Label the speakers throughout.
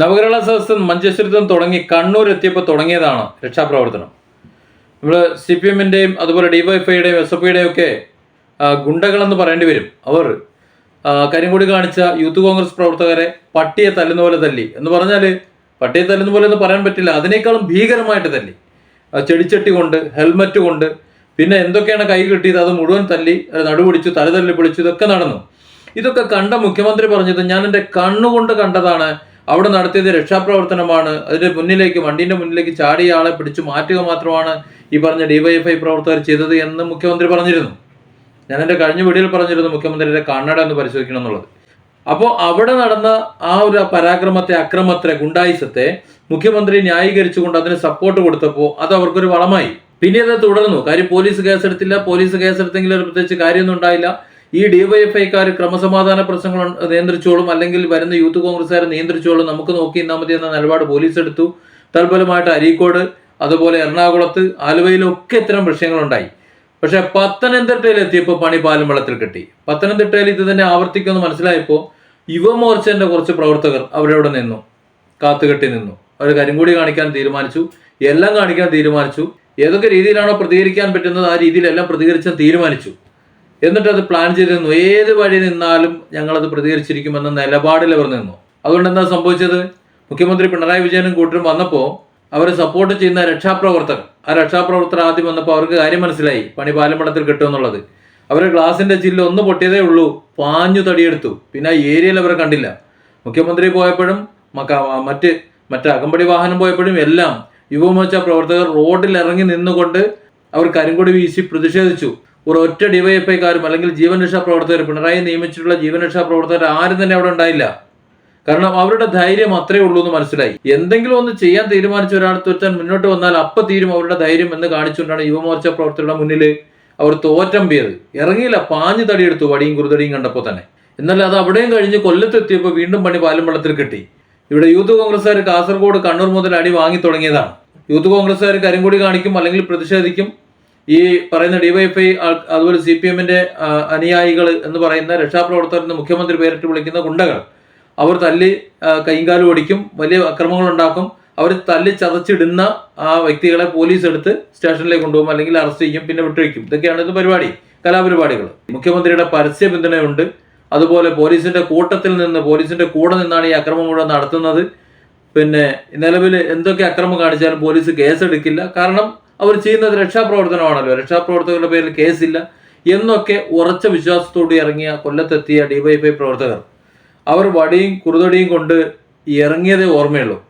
Speaker 1: നവകേരള സദസ്സ് മഞ്ചേശ്വരത്ത് തുടങ്ങി കണ്ണൂർ എത്തിയപ്പോൾ തുടങ്ങിയതാണ് രക്ഷാപ്രവർത്തനം. നമ്മൾ സി പി എമ്മിന്റെയും അതുപോലെ ഡിവൈഫൈയുടെയും എസ് എഫ് ഐയുടെയും ഒക്കെ ഗുണ്ടകളെന്ന് പറയേണ്ടി വരും. അവർ കരിങ്കൊടി കാണിച്ച യൂത്ത് കോൺഗ്രസ് പ്രവർത്തകരെ പട്ടിയെ തല്ലുന്ന പോലെ തല്ലി. എന്ന് പറഞ്ഞാൽ പട്ടിയെ തല്ലുന്ന പോലെ ഒന്നും പറയാൻ പറ്റില്ല. അതിനേക്കാളും ഭീകരമായിട്ട് തല്ലി. ചെടിച്ചട്ടി കൊണ്ട് ഹെൽമറ്റ് കൊണ്ട് പിന്നെ എന്തൊക്കെയാണ് കൈ കിട്ടിയത് അത് മുഴുവൻ തല്ലി നടുപിടിച്ചു തല തല്ലി പിടിച്ചു ഇതൊക്കെ നടന്നു. ഇതൊക്കെ കണ്ട മുഖ്യമന്ത്രി പറഞ്ഞത് ഞാൻ എന്റെ കണ്ണുകൊണ്ട് കണ്ടതാണ് അവിടെ നടത്തിയത് രക്ഷാപ്രവർത്തനമാണ്. അതിന്റെ മുന്നിലേക്ക് വണ്ടിന്റെ മുന്നിലേക്ക് ചാടിയ ആളെ പിടിച്ചു മാറ്റുക മാത്രമാണ് ഈ പറഞ്ഞ ഡിവൈഎഫ്ഐ പ്രവർത്തകർ ചെയ്തത് എന്ന് മുഖ്യമന്ത്രി പറഞ്ഞിരുന്നു. ഞാൻ എന്റെ കഴിഞ്ഞ വീഡിയോയിൽ പറഞ്ഞിരുന്നു മുഖ്യമന്ത്രിയുടെ കണ്ണട എന്ന് പരിശോധിക്കണം എന്നുള്ളത്. അപ്പോൾ അവിടെ നടന്ന ആ ഒരു പരാക്രമത്തെ അക്രമത്തെ ഗുണ്ടായിസത്തെ മുഖ്യമന്ത്രി ന്യായീകരിച്ചുകൊണ്ട് അതിന് സപ്പോർട്ട് കൊടുത്തപ്പോൾ അത് അവർക്കൊരു വളമായി. പിന്നെ അത് തുടർന്നു. കാര്യം പോലീസ് കേസെടുത്തില്ല. പോലീസ് കേസെടുത്തെങ്കിൽ ഒരു പ്രത്യേകിച്ച് കാര്യമൊന്നും ഉണ്ടായില്ല. ഈ ഡിവൈഎഫ്ഐക്കാർ ക്രമസമാധാന പ്രശ്നങ്ങൾ നിയന്ത്രിച്ചോളും അല്ലെങ്കിൽ വരുന്ന യൂത്ത് കോൺഗ്രസ്സുകാരെ നിയന്ത്രിച്ചോളും. നമുക്ക് നോക്കി നിന്നാൽ മതി എന്ന നിലപാട് പോലീസ് എടുത്തു തൽഫലമായിട്ട് അരീക്കോട് അതുപോലെ എറണാകുളത്ത് ആലുവയിലൊക്കെ ഇത്തരം വിഷയങ്ങളുണ്ടായി. പക്ഷെ പത്തനംതിട്ടയിൽ എത്തിയപ്പോൾ പണി പാലും വെള്ളത്തിൽ കിട്ടി. പത്തനംതിട്ടയിൽ ഇത് തന്നെ ആവർത്തിക്കുമെന്ന് മനസ്സിലായപ്പോൾ യുവമോർച്ചന്റെ കുറച്ച് പ്രവർത്തകർ അവരവിടെ നിന്നു. കാത്തുകെട്ടി നിന്നു. അവർ കരിങ്കൂടി കാണിക്കാൻ തീരുമാനിച്ചു. എല്ലാം കാണിക്കാൻ തീരുമാനിച്ചു. ഏതൊക്കെ രീതിയിലാണോ പ്രതികരിക്കാൻ പറ്റുന്നത് ആ രീതിയിലെല്ലാം പ്രതികരിച്ചാൽ തീരുമാനിച്ചു. എന്നിട്ട് അത് പ്ലാൻ ചെയ്തിരുന്നു. ഏത് വഴി നിന്നാലും ഞങ്ങളത് പ്രതികരിച്ചിരിക്കുമെന്ന നിലപാടിൽ അവർ നിന്നു. അതുകൊണ്ട് എന്താ സംഭവിച്ചത്? മുഖ്യമന്ത്രി പിണറായി വിജയനും കൂട്ടരും വന്നപ്പോൾ അവരെ സപ്പോർട്ട് ചെയ്യുന്ന രക്ഷാപ്രവർത്തകർ. ആ രക്ഷാപ്രവർത്തകർ ആദ്യം വന്നപ്പോൾ അവർക്ക് കാര്യം മനസ്സിലായി. പണി പാലമ്പടത്തിൽ കിട്ടുമെന്നുള്ളത് അവരെ ഗ്ലാസിന്റെ ചില്ല് ഒന്ന് പൊട്ടിയതേ ഉള്ളൂ. പാഞ്ഞു തടിയെടുത്തു. പിന്നെ ആ ഏരിയയിൽ അവരെ കണ്ടില്ല. മുഖ്യമന്ത്രി പോയപ്പോഴും മറ്റ് മറ്റേ അകമ്പടി വാഹനം പോയപ്പോഴും എല്ലാം യുവമോർച്ച പ്രവർത്തകർ റോഡിൽ ഇറങ്ങി നിന്നുകൊണ്ട് അവർ കരിങ്കൊടി വീശി പ്രതിഷേധിച്ചു. ഒരു ഒറ്റ ഡിവൈഎഫ്ഐക്കാരും അല്ലെങ്കിൽ ജീവൻ രക്ഷാ പ്രവർത്തകർ പിണറായി നിയമിച്ചിട്ടുള്ള ജീവൻ രക്ഷാ പ്രവർത്തകർ ആരും തന്നെ അവിടെ ഉണ്ടായില്ല. കാരണം അവരുടെ ധൈര്യം അത്രേ ഉള്ളൂ എന്ന് മനസ്സിലായി. എന്തെങ്കിലും ഒന്ന് ചെയ്യാൻ തീരുമാനിച്ച ഒരാൾ തൊറ്റാൻ മുന്നോട്ട് വന്നാൽ അപ്പൊ തീരും അവരുടെ ധൈര്യം എന്ന് കാണിച്ചുകൊണ്ടാണ് യുവമോർച്ച പ്രവർത്തകരുടെ മുന്നിൽ അവർ തോറ്റമ്പിയത് ഇറങ്ങിയില്ല പാഞ്ഞു തടിയെടുത്തു വടിയും കുറുതടിയും കണ്ടപ്പോൾ തന്നെ. എന്നാൽ അത് അവിടെയും കഴിഞ്ഞ് കൊല്ലത്തെത്തിയപ്പോൾ വീണ്ടും പണി പാലും വെള്ളത്തിൽ കിട്ടി. ഇവിടെ യൂത്ത് കോൺഗ്രസ്സുകാർ കാസർഗോഡ് കണ്ണൂർ മുതൽ അടി വാങ്ങി തുടങ്ങിയതാണ്. യൂത്ത് കോൺഗ്രസ്സുകാർ കരിങ്കൊടി കാണിക്കും അല്ലെങ്കിൽ പ്രതിഷേധിക്കും. ഈ പറയുന്ന ഡിവൈഎഫ്ഐ അതുപോലെ സി പി എമ്മിന്റെ അനുയായികൾ എന്ന് പറയുന്ന രക്ഷാപ്രവർത്തകർ എന്ന് മുഖ്യമന്ത്രി പേരിട്ട് വിളിക്കുന്ന ഗുണ്ടകൾ അവർ തല്ലി കൈകാലും ഓടിക്കും വലിയ അക്രമങ്ങൾ ഉണ്ടാക്കും അവർ തല്ലി ചതച്ചിടുന്ന ആ വ്യക്തികളെ പോലീസ് എടുത്ത് സ്റ്റേഷനിലേക്ക് കൊണ്ടുപോകും അല്ലെങ്കിൽ അറസ്റ്റ് ചെയ്യും പിന്നെ വിട്ടുവയ്ക്കും ഇതൊക്കെയാണ് ഇത് പരിപാടി കലാപരിപാടികൾ മുഖ്യമന്ത്രിയുടെ പരസ്യ പിന്തുണയുണ്ട്. അതുപോലെ പോലീസിന്റെ കൂട്ടത്തിൽ നിന്ന് പോലീസിന്റെ കൂടെ നിന്നാണ് ഈ അക്രമം മുഴുവൻ നടത്തുന്നത്. പിന്നെ നിലവിൽ എന്തൊക്കെ അക്രമം കാണിച്ചാലും പോലീസ് കേസെടുക്കില്ല. കാരണം അവർ ചെയ്യുന്നത് രക്ഷാപ്രവർത്തനമാണല്ലോ. രക്ഷാപ്രവർത്തകരുടെ പേരിൽ കേസില്ല എന്നൊക്കെ ഉറച്ച വിശ്വാസത്തോടെ ഇറങ്ങിയ കൊല്ലത്തെത്തിയ ഡിവൈഎഫ്ഐ പ്രവർത്തകർ. അവർ വടിയും കുറുതടിയും കൊണ്ട് ഇറങ്ങിയതേ ഓർമ്മയുള്ളൂ.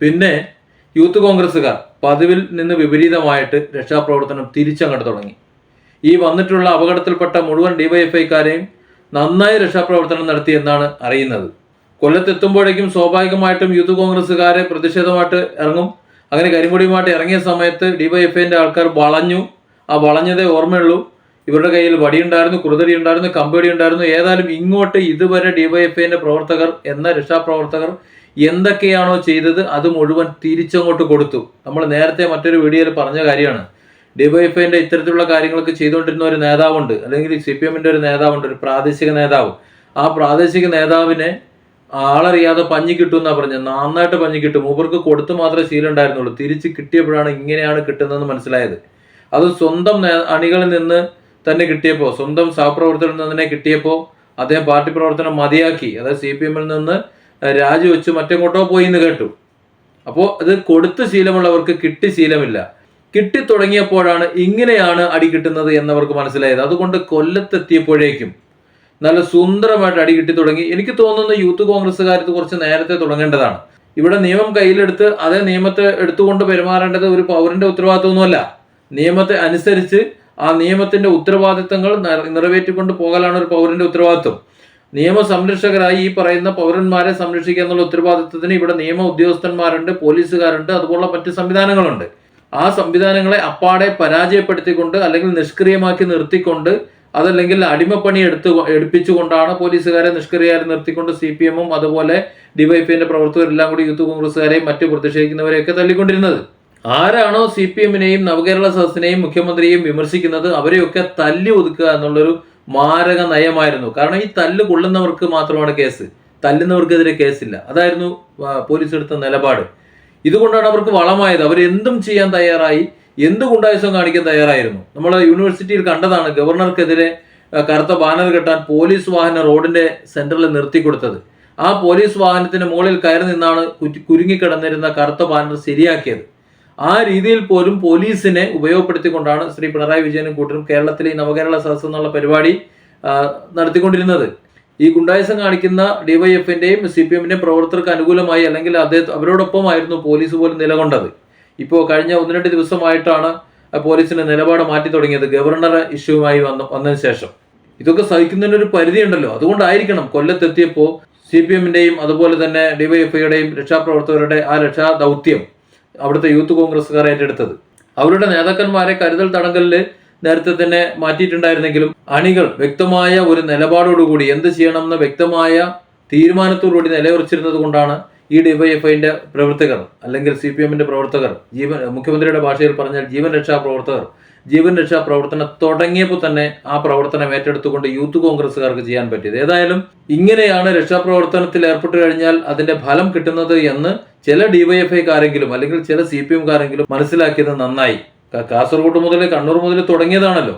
Speaker 1: പിന്നെ യൂത്ത് കോൺഗ്രസ്സുകാർ പതിവിൽ നിന്ന് വിപരീതമായിട്ട് രക്ഷാപ്രവർത്തനം തിരിച്ചങ്ങോട്ട് തുടങ്ങി. ഈ വന്നിട്ടുള്ള അപകടത്തിൽപ്പെട്ട മുഴുവൻ ഡിവൈഎഫ്ഐക്കാരെയും നന്നായി രക്ഷാപ്രവർത്തനം നടത്തി എന്നാണ് അറിയുന്നത്. കൊല്ലത്തെത്തുമ്പോഴേക്കും സ്വാഭാവികമായിട്ടും യൂത്ത് കോൺഗ്രസ്സുകാരെ പ്രതിഷേധമായിട്ട് ഇറങ്ങും. അങ്ങനെ കരിമുടിയുമായിട്ട് ഇറങ്ങിയ സമയത്ത് ഡിവൈഎഫ്ഐന്റെ ആൾക്കാർ വളഞ്ഞു. ആ വളഞ്ഞതേ ഓർമ്മയുള്ളൂ. ഇവരുടെ കയ്യിൽ വടിയുണ്ടായിരുന്നു കുറുതടി ഉണ്ടായിരുന്നു കമ്പടി ഉണ്ടായിരുന്നു ഏതായാലും ഇങ്ങോട്ട് ഇതുവരെ ഡിവൈഎഫ്ഐന്റെ പ്രവർത്തകർ എന്ന രക്ഷാപ്രവർത്തകർ എന്തൊക്കെയാണോ ചെയ്തത് അത് മുഴുവൻ തിരിച്ചങ്ങോട്ട് കൊടുത്തു. നമ്മൾ നേരത്തെ മറ്റൊരു വീഡിയോയിൽ പറഞ്ഞ കാര്യമാണ്. ഡിവൈഎഫ്ഐന്റെ ഇത്തരത്തിലുള്ള കാര്യങ്ങളൊക്കെ ചെയ്തുകൊണ്ടിരുന്ന ഒരു നേതാവുണ്ട്. അല്ലെങ്കിൽ സി പി എമ്മിന്റെ ഒരു നേതാവുണ്ട് ഒരു പ്രാദേശിക നേതാവ്. ആ പ്രാദേശിക നേതാവിനെ ആളറിയാതെ പഞ്ഞി കിട്ടും എന്നാ പറഞ്ഞത് നന്നായിട്ട് പഞ്ഞി കിട്ടും. മൂപ്പർക്ക് കൊടുത്തു മാത്രമേ ശീലം ഉണ്ടായിരുന്നുള്ളൂ. തിരിച്ച് കിട്ടിയപ്പോഴാണ് ഇങ്ങനെയാണ് കിട്ടുന്നതെന്ന് മനസ്സിലായത്. അത് സ്വന്തം അണികളിൽ നിന്ന് തന്നെ കിട്ടിയപ്പോൾ സ്വന്തം സഹപ്രവർത്തകരിൽ നിന്ന് തന്നെ കിട്ടിയപ്പോൾ അദ്ദേഹം പാർട്ടി പ്രവർത്തനം മതിയാക്കി. അതായത് സി പി എമ്മിൽ നിന്ന് രാജിവെച്ച് മറ്റെങ്ങോട്ടോ പോയി എന്ന് കേട്ടു. അപ്പോൾ അത് കൊടുത്ത് ശീലമുള്ളവർക്ക് കിട്ടി ശീലമില്ല. കിട്ടി തുടങ്ങിയപ്പോഴാണ് ഇങ്ങനെയാണ് അടി കിട്ടുന്നത് എന്നവർക്ക് മനസ്സിലായത്. അതുകൊണ്ട് കൊല്ലത്തെത്തിയപ്പോഴേക്കും നല്ല സുന്ദരമായിട്ട് അടി കിട്ടി തുടങ്ങി. എനിക്ക് തോന്നുന്നു യൂത്ത് കോൺഗ്രസ്സുകാരത്ത് കുറച്ച് നേരത്തെ തുടങ്ങേണ്ടതാണ്. ഇവിടെ നിയമം കയ്യിലെടുത്ത് അതേ നിയമത്തെ എടുത്തുകൊണ്ട് പെരുമാറേണ്ടത് ഒരു പൗരന്റെ ഉത്തരവാദിത്വമൊന്നുമല്ല. നിയമത്തെ അനുസരിച്ച് ആ നിയമത്തിന്റെ ഉത്തരവാദിത്തങ്ങൾ നിറവേറ്റിക്കൊണ്ട് പോകലാണ് ഒരു പൗരന്റെ ഉത്തരവാദിത്വം. നിയമ സംരക്ഷകരായി ഈ പറയുന്ന പൗരന്മാരെ സംരക്ഷിക്കുക എന്നുള്ള ഉത്തരവാദിത്വത്തിന് ഇവിടെ നിയമ ഉദ്യോഗസ്ഥന്മാരുണ്ട് പോലീസുകാരുണ്ട് അതുപോലുള്ള മറ്റ് സംവിധാനങ്ങളുണ്ട്. ആ സംവിധാനങ്ങളെ അപ്പാടെ പരാജയപ്പെടുത്തിക്കൊണ്ട് അല്ലെങ്കിൽ നിഷ്ക്രിയമാക്കി നിർത്തിക്കൊണ്ട് അതല്ലെങ്കിൽ അടിമപ്പണി എടുത്ത് എടുപ്പിച്ചുകൊണ്ടാണ് പോലീസുകാരെ നിഷ്ക്രിയരായി നിർത്തിക്കൊണ്ട് സി പി എമ്മും അതുപോലെ ഡിവൈഫിന്റെ പ്രവർത്തകരെല്ലാം കൂടി യൂത്ത് കോൺഗ്രസ്സുകാരെയും മറ്റു പ്രതിഷേധിക്കുന്നവരെയൊക്കെ തല്ലിക്കൊണ്ടിരുന്നത് ആരാണോ സി പി എമ്മിനെയും നവകേരള സദസ്സിനെയും മുഖ്യമന്ത്രിയെയും വിമർശിക്കുന്നത് അവരെയൊക്കെ തല്ലി ഒതുക്കുക എന്നുള്ളൊരു മാരക നയമായിരുന്നു. കാരണം ഈ തല്ല് കൊള്ളുന്നവർക്ക് മാത്രമാണ് കേസ്. തല്ലുന്നവർക്കെതിരെ കേസില്ല. അതായിരുന്നു പോലീസ് എടുത്ത നിലപാട്. ഇതുകൊണ്ടാണ് അവർക്ക് വളമായത്. അവരെന്തും ചെയ്യാൻ തയ്യാറായി. എന്ത് ഗുണ്ടായുസം കാണിക്കാൻ തയ്യാറായിരുന്നു? നമ്മൾ യൂണിവേഴ്സിറ്റിയിൽ കണ്ടതാണ് ഗവർണർക്കെതിരെ കറുത്ത ബാനർ കെട്ടാൻ പോലീസ് വാഹനം റോഡിന്റെ സെന്ററിൽ നിർത്തി കൊടുത്തത് ആ പോലീസ് വാഹനത്തിന് മുകളിൽ കയറി നിന്നാണ് കുരുങ്ങിക്കിടന്നിരുന്ന കറുത്ത ബാനർ ശരിയാക്കിയത്. ആ രീതിയിൽ പോലും പോലീസിനെ ഉപയോഗപ്പെടുത്തിക്കൊണ്ടാണ് ശ്രീ പിണറായി വിജയനും കൂട്ടരും കേരളത്തിലെ നവകേരള സദസ് എന്നുള്ള പരിപാടി നടത്തിക്കൊണ്ടിരുന്നത്. ഈ ഗുണ്ടായുസം കാണിക്കുന്ന ഡിവൈഎഫിന്റെയും സി പി എമ്മിന്റെയും പ്രവർത്തകർക്ക് അനുകൂലമായി അല്ലെങ്കിൽ അദ്ദേഹം അവരോടൊപ്പമായിരുന്നു പോലീസ് പോലും നിലകൊണ്ടത്. ഇപ്പോൾ കഴിഞ്ഞ ഒന്ന് രണ്ട് ദിവസമായിട്ടാണ് പോലീസിന്റെ നിലപാട് മാറ്റി തുടങ്ങിയത്. ഗവർണർ ഇഷ്യൂവുമായി വന്ന വന്നതിന് ശേഷം. ഇതൊക്കെ സഹിക്കുന്നതിന് ഒരു പരിധിയുണ്ടല്ലോ. അതുകൊണ്ടായിരിക്കണം കൊല്ലത്തെത്തിയപ്പോൾ സി പി എമ്മിന്റെയും അതുപോലെ തന്നെ ഡിവൈഎഫ്ഐയുടെയും രക്ഷാപ്രവർത്തകരുടെ ആ രക്ഷാ ദൗത്യം അവിടുത്തെ യൂത്ത് കോൺഗ്രസ്സുകാർ ഏറ്റെടുത്തത്. അവരുടെ നേതാക്കന്മാരെ കരുതൽ തടങ്കലിൽ നേരത്തെ തന്നെ മാറ്റിയിട്ടുണ്ടായിരുന്നെങ്കിലും അണികൾ വ്യക്തമായ ഒരു നിലപാടോടുകൂടി എന്ത് ചെയ്യണമെന്ന വ്യക്തമായ തീരുമാനത്തോടുകൂടി നിലയുറച്ചിരുന്നത് കൊണ്ടാണ് ഈ ഡിവൈഎഫ്ഐന്റെ പ്രവർത്തകർ അല്ലെങ്കിൽ സി പി എമ്മിന്റെ പ്രവർത്തകർ ജീവൻ മുഖ്യമന്ത്രിയുടെ ഭാഷയിൽ പറഞ്ഞാൽ ജീവൻ രക്ഷാ പ്രവർത്തകർ ജീവൻ രക്ഷാ പ്രവർത്തനം തുടങ്ങിയപ്പോൾ തന്നെ ആ പ്രവർത്തനം ഏറ്റെടുത്തുകൊണ്ട് യൂത്ത് കോൺഗ്രസ്സുകാർക്ക് ചെയ്യാൻ പറ്റിയത്. ഏതായാലും ഇങ്ങനെയാണ് രക്ഷാപ്രവർത്തനത്തിൽ ഏർപ്പെട്ട് കഴിഞ്ഞാൽ അതിന്റെ ഫലം കിട്ടുന്നത് എന്ന് ചില ഡിവൈഎഫ്ഐക്കാരെങ്കിലും അല്ലെങ്കിൽ ചില സി പി എംകാരെങ്കിലും മനസ്സിലാക്കിയത് നന്നായി. കാസർഗോഡ് മുതൽ കണ്ണൂർ മുതൽ തുടങ്ങിയതാണല്ലോ.